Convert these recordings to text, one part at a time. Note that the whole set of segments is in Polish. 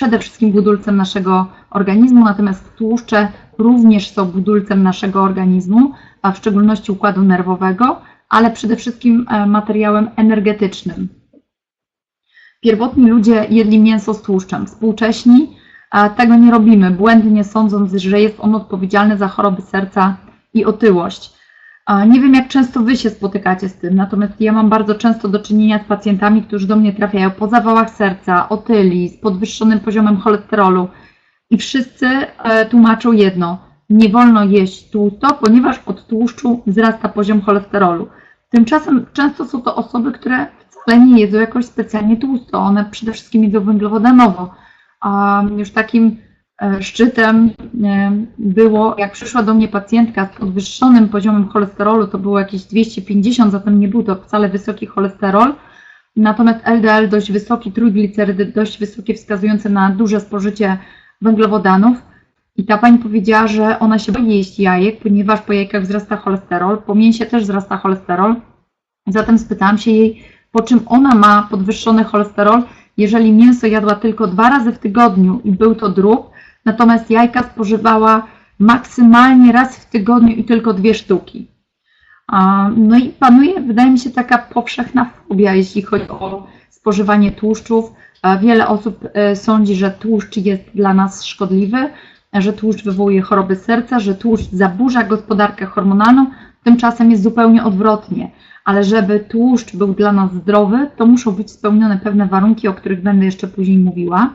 przede wszystkim budulcem naszego organizmu, natomiast tłuszcze również są budulcem naszego organizmu, a w szczególności układu nerwowego, ale przede wszystkim e, materiałem energetycznym. Pierwotni ludzie jedli mięso z tłuszczem, współcześni tego nie robimy, błędnie sądząc, że jest on odpowiedzialny za choroby serca i otyłość. Nie wiem, jak często Wy się spotykacie z tym, natomiast ja mam bardzo często do czynienia z pacjentami, którzy do mnie trafiają po zawałach serca, otyli, z podwyższonym poziomem cholesterolu i wszyscy e, tłumaczą jedno: nie wolno jeść tłusto, ponieważ od tłuszczu wzrasta poziom cholesterolu. Tymczasem często są to osoby, które wcale nie jedzą jakoś specjalnie tłusto, one przede wszystkim jedzą węglowodanowo. A już takim szczytem e, było, jak przyszła do mnie pacjentka z podwyższonym poziomem cholesterolu, to było jakieś 250, zatem nie był to wcale wysoki cholesterol, natomiast LDL dość wysoki, trójglicerydy dość wysokie, wskazujące na duże spożycie węglowodanów. I ta pani powiedziała, że ona się boi jeść jajek, ponieważ po jajkach wzrasta cholesterol, po mięsie też wzrasta cholesterol. Zatem spytałam się jej, po czym ona ma podwyższony cholesterol, jeżeli mięso jadła tylko dwa razy w tygodniu i był to drób, natomiast jajka spożywała maksymalnie raz w tygodniu i tylko dwie sztuki. No i panuje, wydaje mi się, taka powszechna fobia, jeśli chodzi o spożywanie tłuszczów. Wiele osób e, sądzi, że tłuszcz jest dla nas szkodliwy, że tłuszcz wywołuje choroby serca, że tłuszcz zaburza gospodarkę hormonalną. Tymczasem jest zupełnie odwrotnie ale żeby tłuszcz był dla nas zdrowy, to muszą być spełnione pewne warunki, o których będę jeszcze później mówiła.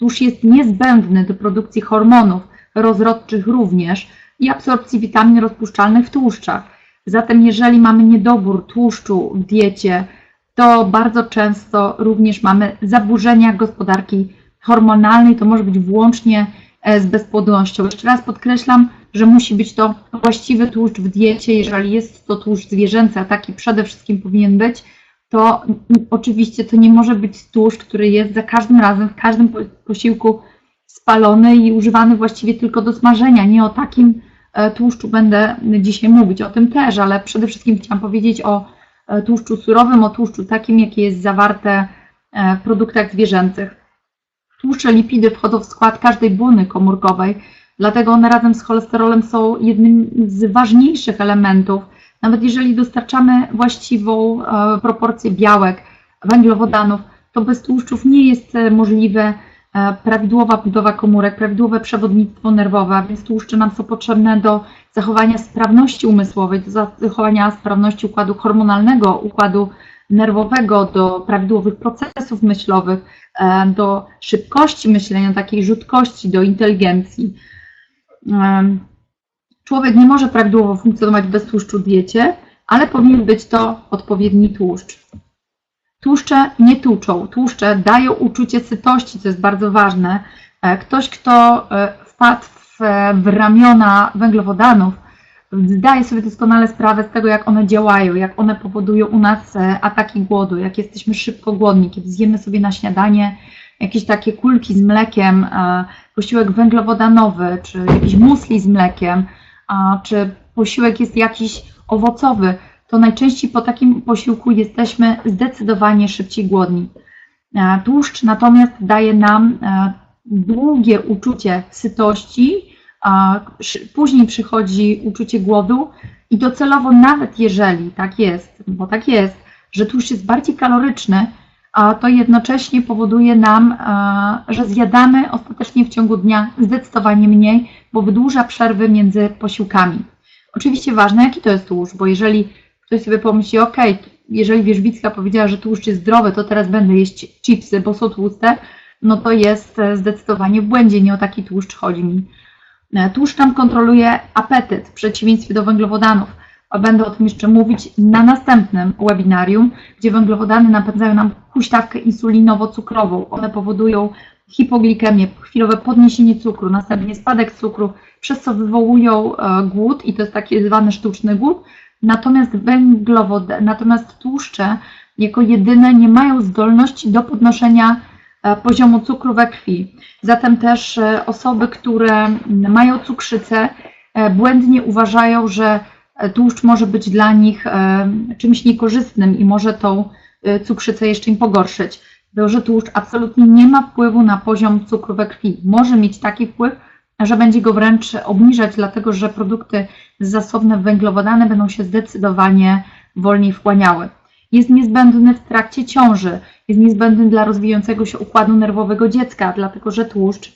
Tłuszcz jest niezbędny do produkcji hormonów rozrodczych również i absorpcji witamin rozpuszczalnych w tłuszczach. Zatem jeżeli mamy niedobór tłuszczu w diecie, to bardzo często również mamy zaburzenia gospodarki hormonalnej, to może być włącznie e, z bezpłodnością. Jeszcze raz podkreślam, że musi być to właściwy tłuszcz w diecie. Jeżeli jest to tłuszcz zwierzęcy, a taki przede wszystkim powinien być, to oczywiście to nie może być tłuszcz, który jest za każdym razem, w każdym posiłku spalony i używany właściwie tylko do smażenia. Nie o takim e, tłuszczu będę dzisiaj mówić, o tym też, ale przede wszystkim chciałam powiedzieć o e, tłuszczu surowym, o tłuszczu takim, jakie jest zawarte e, w produktach zwierzęcych. Tłuszcze, lipidy wchodzą w skład każdej błony komórkowej, Dlatego one razem z cholesterolem są jednym z ważniejszych elementów. Nawet jeżeli dostarczamy właściwą e, proporcję białek, węglowodanów, to bez tłuszczów nie jest e, możliwe e, prawidłowa budowa komórek, prawidłowe przewodnictwo nerwowe, więc tłuszcze nam są potrzebne do zachowania sprawności umysłowej, do zachowania sprawności układu hormonalnego, układu nerwowego, do prawidłowych procesów myślowych, do szybkości myślenia, takiej rzutkości, do inteligencji. Człowiek nie może prawidłowo funkcjonować bez tłuszczu w diecie, ale powinien być to odpowiedni tłuszcz. Tłuszcze nie tłuczą. Tłuszcze dają uczucie sytości, co jest bardzo ważne. E, ktoś, kto e, wpadł w, ramiona węglowodanów, zdaje sobie doskonale sprawę z tego, jak one działają, jak one powodują u nas e, ataki głodu, jak jesteśmy szybko głodni, kiedy zjemy sobie na śniadanie jakieś takie kulki z mlekiem, posiłek węglowodanowy, czy jakiś musli z mlekiem, czy posiłek jest jakiś owocowy, to najczęściej po takim posiłku jesteśmy zdecydowanie szybciej głodni. Tłuszcz natomiast daje nam długie uczucie sytości, później przychodzi uczucie głodu i docelowo nawet jeżeli tak jest, bo tak jest, że tłuszcz jest bardziej kaloryczny, a to jednocześnie powoduje nam, e, że zjadamy ostatecznie w ciągu dnia zdecydowanie mniej, bo wydłuża przerwy między posiłkami. Oczywiście ważne, jaki to jest tłuszcz, bo jeżeli ktoś sobie pomyśli, ok, jeżeli Wierzbicka powiedziała, że tłuszcz jest zdrowy, to teraz będę jeść chipsy, bo są tłuste, no to jest e, zdecydowanie w błędzie, nie o taki tłuszcz chodzi mi. E, tłuszcz nam kontroluje apetyt, w przeciwieństwie do węglowodanów będę o tym jeszcze mówić na następnym webinarium, gdzie węglowodany napędzają nam huśtawkę insulinowo-cukrową. One powodują hipoglikemię, chwilowe podniesienie cukru, następnie spadek cukru, przez co wywołują e, głód i to jest taki zwany sztuczny głód. Natomiast węglowodany, natomiast tłuszcze jako jedyne nie mają zdolności do podnoszenia e, poziomu cukru we krwi. Zatem też e, osoby, które mają cukrzycę, błędnie uważają, że tłuszcz może być dla nich e, czymś niekorzystnym i może tą e, cukrzycę jeszcze im pogorszyć. że tłuszcz absolutnie nie ma wpływu na poziom cukru we krwi. Może mieć taki wpływ, że będzie go wręcz obniżać, dlatego że produkty zasobne w węglowodany będą się zdecydowanie wolniej wchłaniały. Jest niezbędny w trakcie ciąży, jest niezbędny dla rozwijającego się układu nerwowego dziecka, dlatego że tłuszcz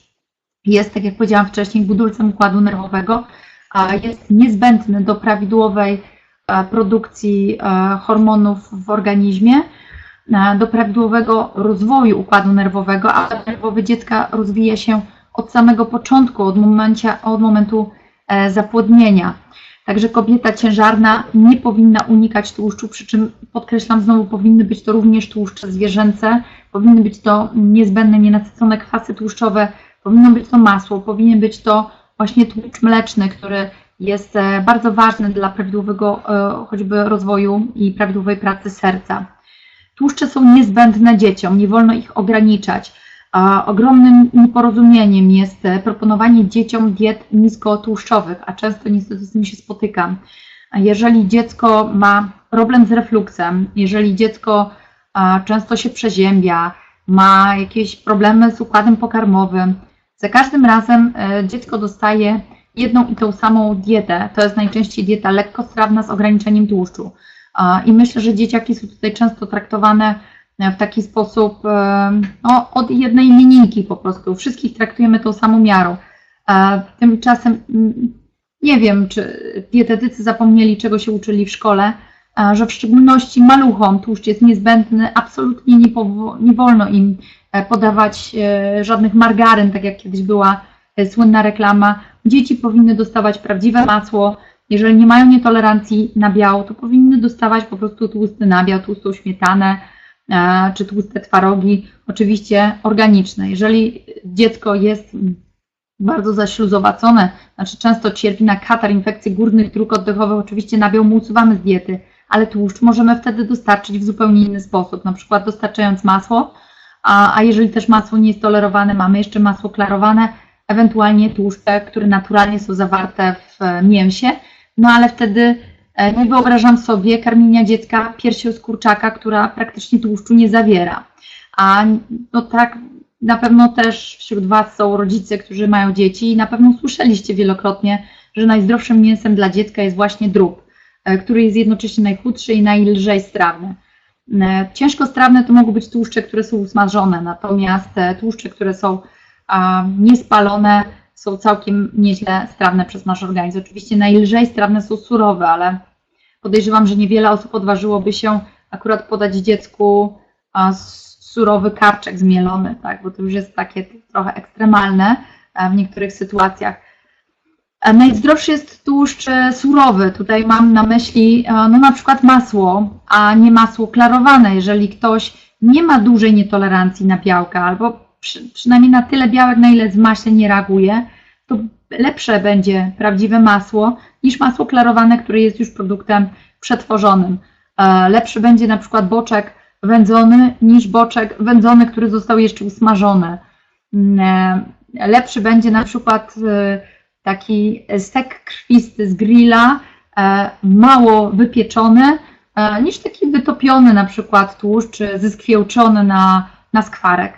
jest, tak jak powiedziałam wcześniej, budulcem układu nerwowego, jest niezbędny do prawidłowej e, produkcji e, hormonów w organizmie, e, do prawidłowego rozwoju układu nerwowego, a nerwowy dziecka rozwija się od samego początku, od, od momentu zapłodnienia. Także kobieta ciężarna nie powinna unikać tłuszczu, przy czym podkreślam znowu, powinny być to również tłuszcze zwierzęce, powinny być to niezbędne, nienasycone kwasy tłuszczowe, powinno być to masło, powinien być to właśnie tłuszcz mleczny, który jest e, bardzo ważny dla prawidłowego e, choćby rozwoju i prawidłowej pracy serca. Tłuszcze są niezbędne dzieciom, nie wolno ich ograniczać. Ogromnym nieporozumieniem jest e, proponowanie dzieciom diet niskotłuszczowych, a często niestety z tym się spotykam. Jeżeli dziecko ma problem z refluksem, jeżeli dziecko często się przeziębia, ma jakieś problemy z układem pokarmowym, za każdym razem e, dziecko dostaje jedną i tą samą dietę. To jest najczęściej dieta lekkostrawna z ograniczeniem tłuszczu. I myślę, że dzieciaki są tutaj często traktowane e, w taki sposób e, no, od jednej linijki po prostu. Wszystkich traktujemy tą samą miarą. Tymczasem nie wiem, czy dietetycy zapomnieli, czego się uczyli w szkole, że w szczególności maluchom tłuszcz jest niezbędny, absolutnie nie, nie wolno im E, podawać e, żadnych margaryn, tak jak kiedyś była e, słynna reklama. Dzieci powinny dostawać prawdziwe masło. Jeżeli nie mają nietolerancji na biało, to powinny dostawać po prostu tłusty nabiał, tłustą śmietanę czy tłuste twarogi, oczywiście organiczne. Jeżeli dziecko jest bardzo zaśluzowacone, znaczy często cierpi na katar, infekcje górnych dróg oddechowych, oczywiście nabiał mu usuwamy z diety, ale tłuszcz możemy wtedy dostarczyć w zupełnie inny sposób, na przykład dostarczając masło, a, a jeżeli też masło nie jest tolerowane, mamy jeszcze masło klarowane, ewentualnie tłuszcze, które naturalnie są zawarte w mięsie, no ale wtedy e, nie wyobrażam sobie karmienia dziecka piersią z kurczaka, która praktycznie tłuszczu nie zawiera. A no tak, na pewno też wśród Was są rodzice, którzy mają dzieci i na pewno słyszeliście wielokrotnie, że najzdrowszym mięsem dla dziecka jest właśnie drób, e, który jest jednocześnie najchudszy i najlżej strawny. E, ciężkostrawne to mogą być tłuszcze, które są usmażone, natomiast tłuszcze, które są niespalone, są całkiem nieźle strawne przez nasz organizm. Oczywiście najlżej strawne są surowe, ale podejrzewam, że niewiele osób odważyłoby się akurat podać dziecku surowy karczek zmielony, tak, bo to już jest takie trochę ekstremalne e, w niektórych sytuacjach. Najzdrowszy jest tłuszcz e, surowy. Tutaj mam na myśli e, no na przykład masło, a nie masło klarowane. Jeżeli ktoś nie ma dużej nietolerancji na białka, albo przy, przynajmniej na tyle białek, na ile z maśle nie reaguje, to lepsze będzie prawdziwe masło niż masło klarowane, które jest już produktem przetworzonym. E, lepszy będzie na przykład boczek wędzony niż boczek wędzony, który został jeszcze usmażony. Mm, lepszy będzie na przykład taki stek krwisty z grilla, e, mało wypieczony, e, niż taki wytopiony na przykład tłuszcz, zeskwiełczony na, na skwarek.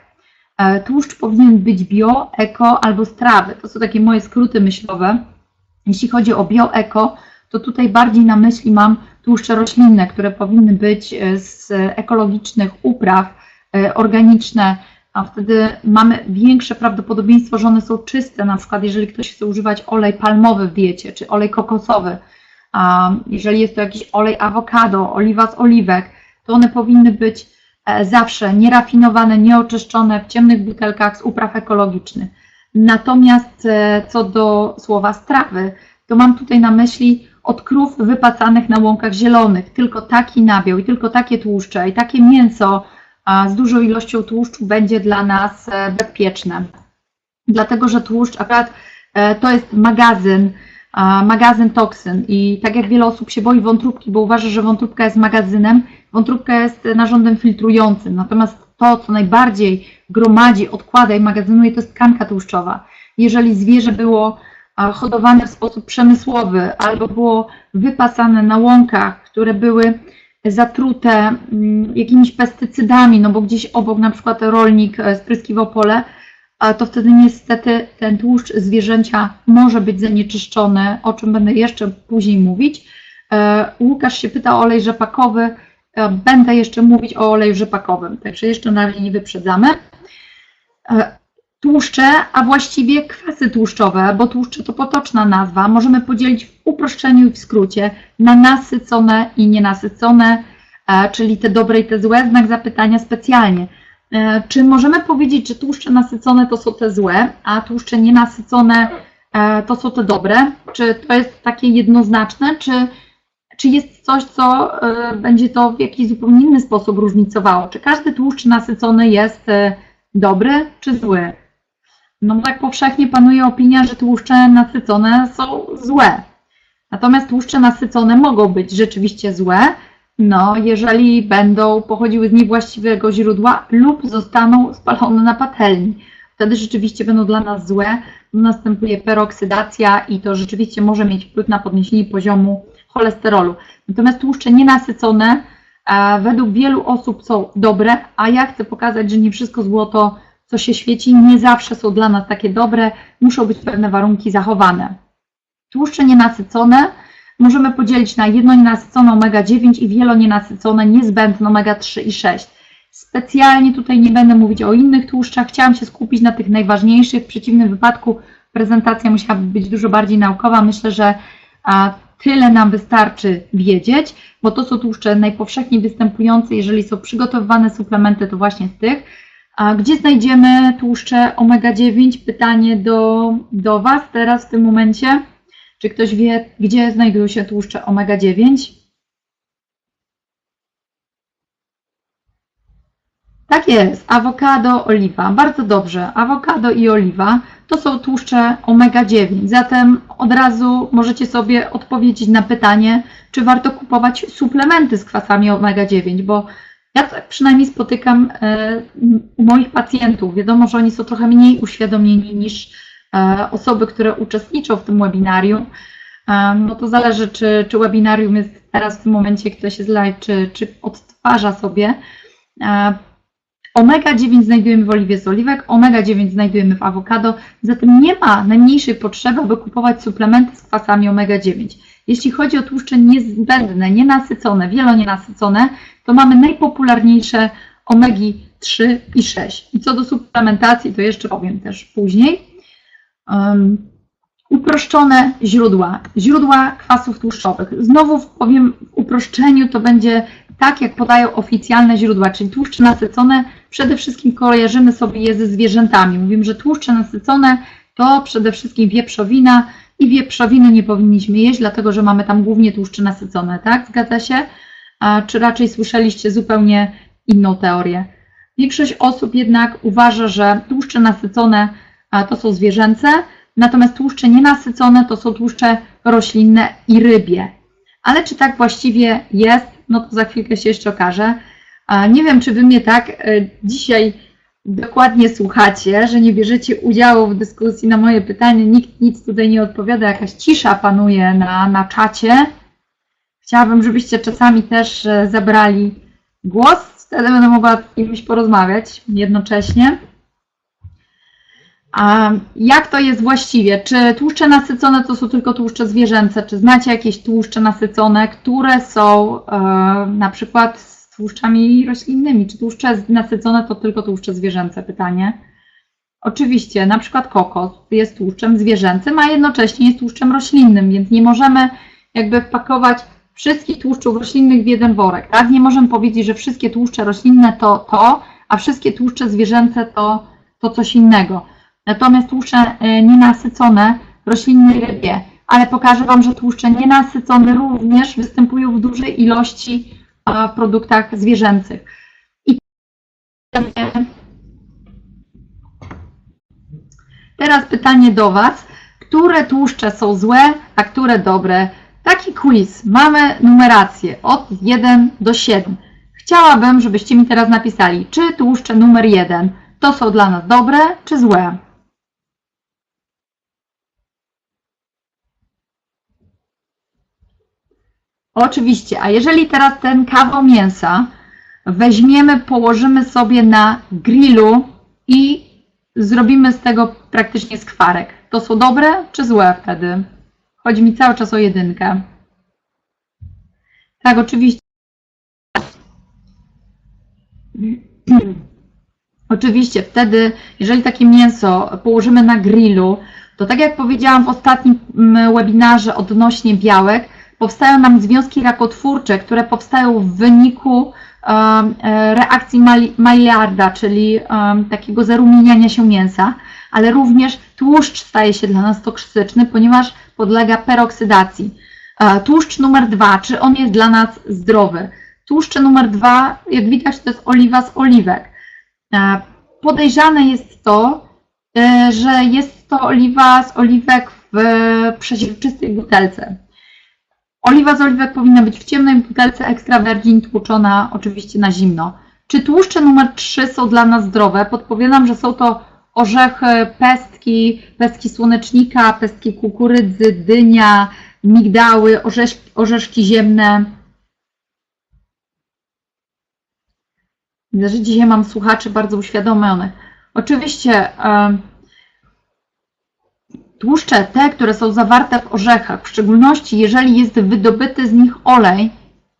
E, tłuszcz powinien być bio, eko albo strawy. To są takie moje skróty myślowe. Jeśli chodzi o bio, eko, to tutaj bardziej na myśli mam tłuszcze roślinne, które powinny być z ekologicznych upraw, organiczne, a wtedy mamy większe prawdopodobieństwo, że one są czyste, na przykład jeżeli ktoś chce używać olej palmowy w diecie, czy olej kokosowy, jeżeli jest to jakiś olej awokado, oliwa z oliwek, to one powinny być e, zawsze nierafinowane, nieoczyszczone w ciemnych butelkach z upraw ekologicznych. Natomiast e, co do słowa strawy, to mam tutaj na myśli od krów wypacanych na łąkach zielonych. Tylko taki nabiał i tylko takie tłuszcze i takie mięso z dużą ilością tłuszczu będzie dla nas e, bezpieczne. Dlatego, że tłuszcz akurat e, to jest magazyn, magazyn toksyn i tak jak wiele osób się boi wątróbki, bo uważa, że wątróbka jest magazynem, wątróbka jest narządem filtrującym. Natomiast to, co najbardziej gromadzi, odkłada i magazynuje, to jest tkanka tłuszczowa. Jeżeli zwierzę było hodowane w sposób przemysłowy albo było wypasane na łąkach, które były zatrute mm, jakimiś pestycydami, no bo gdzieś obok na przykład rolnik e, spryskiwał pole, a to wtedy niestety ten tłuszcz zwierzęcia może być zanieczyszczony, o czym będę jeszcze później mówić. E, Łukasz się pyta o olej rzepakowy. E, Będę jeszcze mówić o oleju rzepakowym, także jeszcze na razie nie wyprzedzamy. Tłuszcze, a właściwie kwasy tłuszczowe, bo tłuszcze to potoczna nazwa, możemy podzielić w uproszczeniu i w skrócie na nasycone i nienasycone, e, czyli te dobre i te złe, znak zapytania specjalnie. E, Czy możemy powiedzieć, że tłuszcze nasycone to są te złe, a tłuszcze nienasycone e, to są te dobre? Czy to jest takie jednoznaczne, czy, czy jest coś, co będzie to w jakiś zupełnie inny sposób różnicowało? Czy każdy tłuszcz nasycony jest dobry czy zły? No tak powszechnie panuje opinia, że tłuszcze nasycone są złe. Natomiast tłuszcze nasycone mogą być rzeczywiście złe, no, jeżeli będą pochodziły z niewłaściwego źródła lub zostaną spalone na patelni. Wtedy rzeczywiście będą dla nas złe. Następuje peroksydacja i to rzeczywiście może mieć wpływ na podniesienie poziomu cholesterolu. Natomiast tłuszcze nienasycone e, według wielu osób są dobre, a ja chcę pokazać, że nie wszystko złoto, co się świeci, nie zawsze są dla nas takie dobre. Muszą być pewne warunki zachowane. Tłuszcze nienasycone możemy podzielić na jednonienasycone omega-9 i wielonienasycone niezbędne omega-3 i 6. Specjalnie tutaj nie będę mówić o innych tłuszczach, chciałam się skupić na tych najważniejszych. W przeciwnym wypadku prezentacja musiałaby być dużo bardziej naukowa. Myślę, że tyle nam wystarczy wiedzieć, bo to są tłuszcze najpowszechniej występujące. Jeżeli są przygotowywane suplementy, to właśnie z tych. A gdzie znajdziemy tłuszcze omega-9? Pytanie do, do Was teraz w tym momencie. Czy ktoś wie, gdzie znajdują się tłuszcze omega-9? Tak jest, awokado, oliwa. Bardzo dobrze. Awokado i oliwa to są tłuszcze omega-9. Zatem od razu możecie sobie odpowiedzieć na pytanie, czy warto kupować suplementy z kwasami omega-9, bo ja tak przynajmniej spotykam e, u moich pacjentów. Wiadomo, że oni są trochę mniej uświadomieni niż e, osoby, które uczestniczą w tym webinarium. E, No to zależy, czy, czy webinarium jest teraz w tym momencie, ktoś jest live, czy, czy odtwarza sobie. E, Omega-9 znajdujemy w oliwie z oliwek, omega-9 znajdujemy w awokado, zatem nie ma najmniejszej potrzeby, aby kupować suplementy z kwasami omega-9. Jeśli chodzi o tłuszcze niezbędne, nienasycone, wielonienasycone, to mamy najpopularniejsze omegi-3 i 6. I co do suplementacji, to jeszcze powiem też później. Um, uproszczone źródła, źródła kwasów tłuszczowych. Znowu powiem w uproszczeniu, to będzie tak, jak podają oficjalne źródła, czyli tłuszcze nasycone, przede wszystkim kojarzymy sobie je ze zwierzętami. Mówimy, że tłuszcze nasycone to przede wszystkim wieprzowina i wieprzowiny nie powinniśmy jeść, dlatego że mamy tam głównie tłuszcze nasycone, tak? Zgadza się? A czy raczej słyszeliście zupełnie inną teorię? Większość osób jednak uważa, że tłuszcze nasycone to są zwierzęce, natomiast tłuszcze nienasycone to są tłuszcze roślinne i rybie. Ale czy tak właściwie jest, no to za chwilkę się jeszcze okaże. Nie wiem, czy wy mnie tak e, dzisiaj dokładnie słuchacie, że nie bierzecie udziału w dyskusji na moje pytanie, nikt nic tutaj nie odpowiada, jakaś cisza panuje na, na czacie. Chciałabym, żebyście czasami też e, zabrali głos, wtedy będę mogła z kimś porozmawiać jednocześnie. A jak to jest właściwie? Czy tłuszcze nasycone to są tylko tłuszcze zwierzęce? Czy znacie jakieś tłuszcze nasycone, które są e, na przykład tłuszczami roślinnymi? Czy tłuszcze nasycone to tylko tłuszcze zwierzęce? Pytanie. Oczywiście, na przykład kokos jest tłuszczem zwierzęcym, a jednocześnie jest tłuszczem roślinnym, więc nie możemy jakby wpakować wszystkich tłuszczów roślinnych w jeden worek. Tak? Nie możemy powiedzieć, że wszystkie tłuszcze roślinne to to, a wszystkie tłuszcze zwierzęce to, to coś innego. Natomiast tłuszcze e, nienasycone roślinne rybie, ale pokażę Wam, że tłuszcze nienasycone również występują w dużej ilości w produktach zwierzęcych. I teraz pytanie do Was. Które tłuszcze są złe, a które dobre? Taki quiz. Mamy numerację od 1 do 7. Chciałabym, żebyście mi teraz napisali, czy tłuszcze numer 1 to są dla nas dobre, czy złe? Oczywiście, a jeżeli teraz ten kawał mięsa weźmiemy, położymy sobie na grillu i zrobimy z tego praktycznie skwarek, to są dobre czy złe wtedy? Chodzi mi cały czas o jedynkę. Tak, oczywiście. Oczywiście, wtedy, jeżeli takie mięso położymy na grillu, to tak jak powiedziałam w ostatnim mm, webinarze odnośnie białek, powstają nam związki rakotwórcze, które powstają w wyniku um, e, reakcji Maillarda, czyli um, takiego zarumieniania się mięsa, ale również tłuszcz staje się dla nas toksyczny, ponieważ podlega peroksydacji. E, Tłuszcz numer dwa, czy on jest dla nas zdrowy? Tłuszcze numer dwa, jak widać, to jest oliwa z oliwek. E, Podejrzane jest to, że jest to oliwa z oliwek w przeźroczystej butelce. Oliwa z oliwek powinna być w ciemnej butelce extra virgin tłuczona oczywiście na zimno. Czy tłuszcze numer 3 są dla nas zdrowe? Podpowiadam, że są to orzechy, pestki, pestki słonecznika, pestki kukurydzy, dynia, migdały, orzeszki, orzeszki ziemne. Widzę, że dzisiaj mam słuchaczy bardzo uświadomionych. Oczywiście tłuszcze, te, które są zawarte w orzechach, w szczególności jeżeli jest wydobyty z nich olej,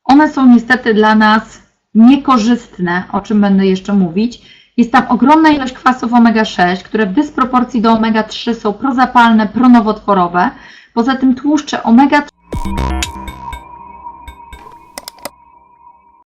one są niestety dla nas niekorzystne, o czym będę jeszcze mówić. Jest tam ogromna ilość kwasów omega-6, które w dysproporcji do omega-3 są prozapalne, pronowotworowe. Poza tym tłuszcze omega-3